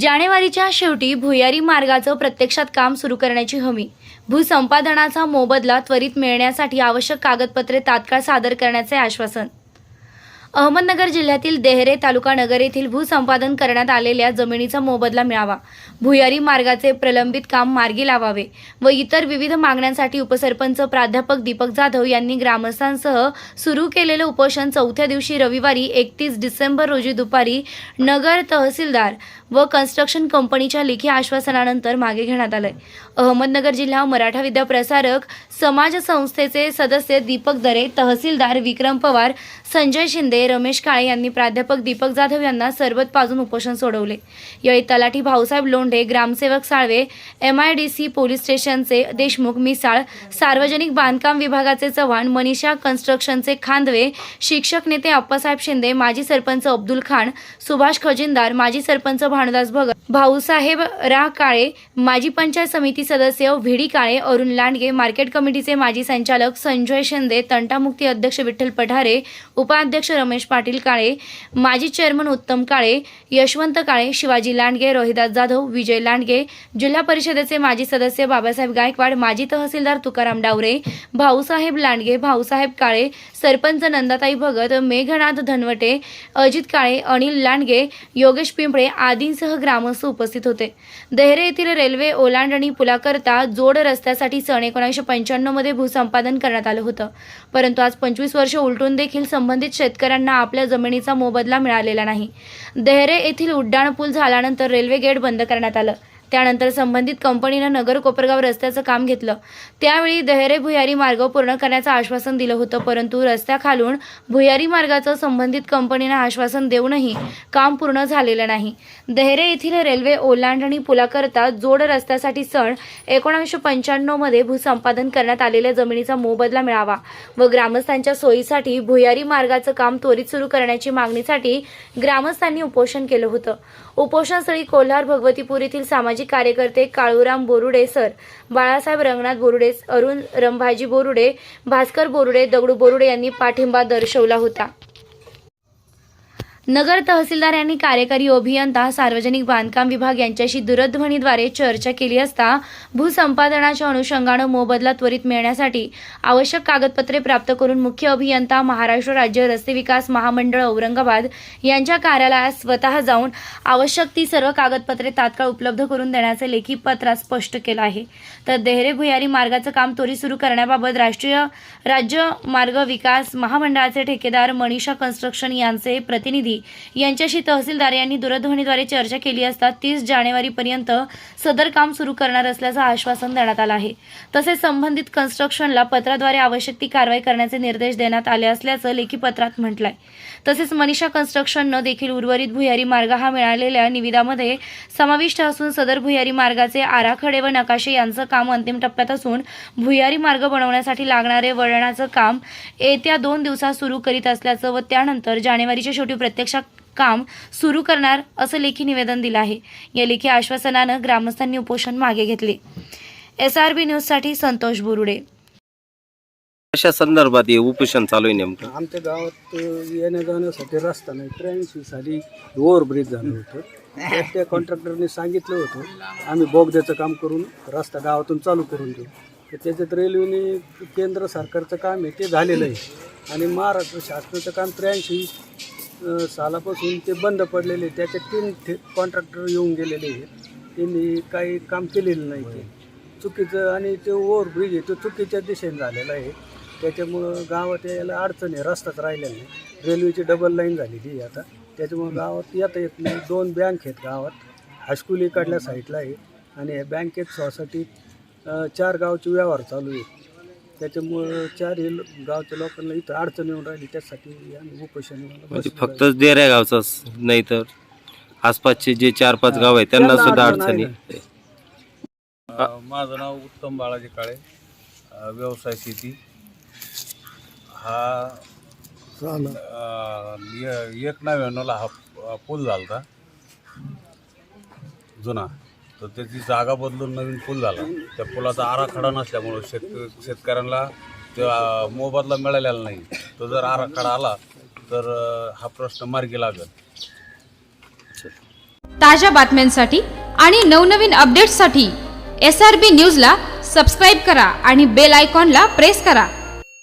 जानेवारीच्या शेवटी भुयारी मार्गाचं प्रत्यक्षात काम सुरू करण्याची हमी. भूसंपादनाचा मोबदला त्वरित मिळण्यासाठी आवश्यक कागदपत्रे तात्काळ सादर करण्याचे आश्वासन. अहमदनगर जिल्ह्यातील देहरे तालुका नगर येथील भूसंपादन करण्यात आलेल्या जमिनीचा मोबदला मिळावा. भुयारी मार्गाचे प्रलंबित काम मार्गी लावावे व इतर विविध मागण्यांसाठी उपसरपंच प्राध्यापक दीपक जाधव यांनी ग्रामस्थांसह सुरू केलेले उपोषण चौथ्या दिवशी रविवारी एकतीस डिसेंबर रोजी दुपारी नगर तहसीलदार व कन्स्ट्रक्शन कंपनीच्या लेखी आश्वासनानंतर मागे घेण्यात आलंय. अहमदनगर जिल्हा मराठा विद्या प्रसारक समाज संस्थेचे सदस्य दीपक दरे तहसीलदार विक्रम पवार संजय शिंदे रमेश काळे यांनी प्राध्यापक दीपक जाधव यांना सरबत पाजून उपोषण सोडवले. यावेळी तलाठी भाऊसाहेब लोंढे ग्रामसेवक Salve M I D C police स्टेशनचे देशमुख मिसाळ सार्वजनिक बांधकाम विभागाचे चव्हाण मनीषा कन्स्ट्रक्शनचे खांदवे शिक्षक नेते अप्पासाहेब शिंदे माजी सरपंच अब्दुल खान सुभाष खजिनदार माजी सरपंच भानुदास भगत भाऊसाहेब रा काळे माजी पंचायत समिती सदस्य V D Kale Arun Landge market कमिटीचे माजी संचालक संजय शिंदे तंटामुक्ती अध्यक्ष विठ्ठल पठारे उपाध्यक्ष रमेश पाटील काळे माजी चेअरमन उत्तम काळे यशवंत काळे शिवाजी लांडगे रोहिदास जाधव विजय लांडगे जिल्हा परिषदेचे माजी सदस्य बाबासाहेब गायकवाड माजी तहसीलदार तुकाराम डावरे भाऊसाहेब लांडगे भाऊसाहेब काळे सरपंच नंदाताई भगत मेघनाथ धनवटे अजित काळे अनिल लांडगे योगेश पिंपळे आदींसह ग्रामस्थ उपस्थित होते. देहरे येथील रेल्वे ओलांडणी पुलाकरता जोड रस्त्यासाठी सन एकोणीसशे पंच्याण्णवमध्ये भूसंपादन करण्यात आलं होतं. परंतु आज पंचवीस वर्ष उलटून देखील संबंधित शेतकऱ्यांना आपल्या जमिनीचा मोबदला मिळालेला नाही. देहरे येथील उड्डाणपूल झाल्यानंतर रेल्वे गेट बंद करण्यात आलं. त्यानंतर संबंधित कंपनीनं नगर कोपरगाव रस्त्याचं काम घेतलं. त्यावेळी दहेरे भुयारी मार्ग पूर्ण करण्याचं आश्वासन दिलं होतं परंतु रस्त्याखालून भुयारी मार्गाचं संबंधित कंपनीनं आश्वासन देऊनही काम पूर्ण झालेलं नाही. दहेरे येथील रेल्वे ओलांडणी पुलाकरता जोड रस्त्यासाठी सण एकोणीसशे पंच्याण्णवमध्ये भूसंपादन करण्यात आलेल्या जमिनीचा मोबदला मिळावा व ग्रामस्थांच्या सोयीसाठी भुयारी मार्गाचं काम त्वरित सुरू करण्याची मागणीसाठी ग्रामस्थांनी उपोषण केलं होतं. उपोषणस्थळी कोल्हार भगवतीपूर येथील सामाजिक कार्यकर्ते काळूराम बोरुडे सर बाळासाहेब रंगनाथ बोरुडे अरुण रंभाजी बोरुडे भास्कर बोरुडे दगडू बोरुडे यांनी पाठिंबा दर्शवला होता. नगर तहसीलदार यांनी कार्यकारी अभियंता सार्वजनिक बांधकाम विभाग यांच्याशी दूरध्वनीद्वारे चर्चा केली असता भूसंपादनाच्या अनुषंगानं मोबदला त्वरित मिळण्यासाठी आवश्यक कागदपत्रे प्राप्त करून मुख्य अभियंता महाराष्ट्र राज्य रस्ते विकास महामंडळ औरंगाबाद यांच्या कार्यालयात स्वतः जाऊन आवश्यक ती सर्व कागदपत्रे तात्काळ उपलब्ध करून देण्याचे लेखी पत्रात स्पष्ट केलं आहे. तर देहरे भुयारी मार्गाचं काम त्वरित सुरू करण्याबाबत राष्ट्रीय राज्य मार्ग विकास महामंडळाचे ठेकेदार मनीषा कन्स्ट्रक्शन यांचे प्रतिनिधी यांच्याशी तहसीलदार यांनी दूरध्वनीद्वारे चर्चा केली असता तीस जानेवारीपर्यंत सदर काम सुरू करणार असल्याचं आश्वासन देण्यात आलं आहे. तसेच संबंधित कन्स्ट्रक्शनला पत्राद्वारे आवश्यक ती कारवाई करण्याचे निर्देश देण्यात आले असल्याचं लेखी पत्रात म्हटलंय. तसेच मनीषा कन्स्ट्रक्शननं देखील उर्वरित भुयारी मार्ग हा मिळालेल्या निविदामध्ये समाविष्ट असून सदर भुयारी मार्गाचे आराखडे व नकाशे यांचं काम अंतिम टप्प्यात असून भुयारी मार्ग बनवण्यासाठी लागणारे वळणाचं काम येत्या दोन दिवसात सुरू करीत असल्याचं व त्यानंतर जानेवारीच्या शेवटी प्रत्येक प्रत्यक्षात काम सुरू करणार असं लेखी निवेदन दिलं आहे. या लेखी आश्वासनानं ग्रामस्थांनी उपोषण मागे घेतले. एस आर बी न्यूजसाठी संतोष बुरुडे. कशा संदर्भात हे उपोषण चालू आहे नेमकं? आमच्या गावात येण्या जाण्यासाठी रस्ता नाही. त्र्याऐंशी साली ओव्हरब्रिज झालं होतं. त्या कॉन्ट्रॅक्टरने सांगितलं होतं आम्ही बोगद्याचं काम करून रस्ता गावातून चालू करून देऊ. तर त्याच्यात रेल्वेने केंद्र सरकारचं काम आहे ते झालेलं आहे. आणि महाराष्ट्र शासनाचं काम त्र्याऐंशी सालापासून ते बंद पडलेले आहे. तीन ठे कॉन्ट्रॅक्टर येऊन गेलेले आहेत. त्यांनी काही काम केलेलं नाही ते. चुकीचं आणि ते ओव्हरब्रिज आहे. तो चुकीच्या दिशेने झालेला आहे. त्याच्यामुळं गावात यायला अडचण आहे. रस्ताच राहिलेला नाही. रेल्वेची डबल लाईन झालेली आहे आता. त्याच्यामुळं गावात येता येत नाही. दोन बँक आहेत गावात. हायस्कूल इकडल्या साईडला आहे. आणि या बँकेत सोसायटीत. चार गावचे व्यवहार चालू आहेत. त्याच्यामुळं चार हे लो- गावच्या लोकांना इथं अडचण येऊन राहिली त्यासाठी आम्ही उपोषणाला म्हणजे फक्तच देऱ्या गावचाच नाही तर आसपासचे जे चार पाच गाव आहेत त्यांना त्यांना सुद्धा अडचण अडचणी आहे अ, माझं नाव उत्तम बाळाजी काळे अ, व्यवसाय शेती. हा अ, य- एक नव्याण्णवला हा प- पूल झाला होता जुना. तर त्याची जागा बदलून नवीन पूल झाला. त्या पुलाचा आराखडा नसल्यामुळं शेत शेतकऱ्यांना त्या मोबदला मिळालेला नाही. तो जर आराखडा आला तर हा प्रश्न मार्गी लागेल. ताज्या बातम्यांसाठी आणि नवनवीन अपडेट्ससाठी एस आर बी न्यूजला सबस्क्राईब करा आणि बेल आयकॉनला प्रेस करा.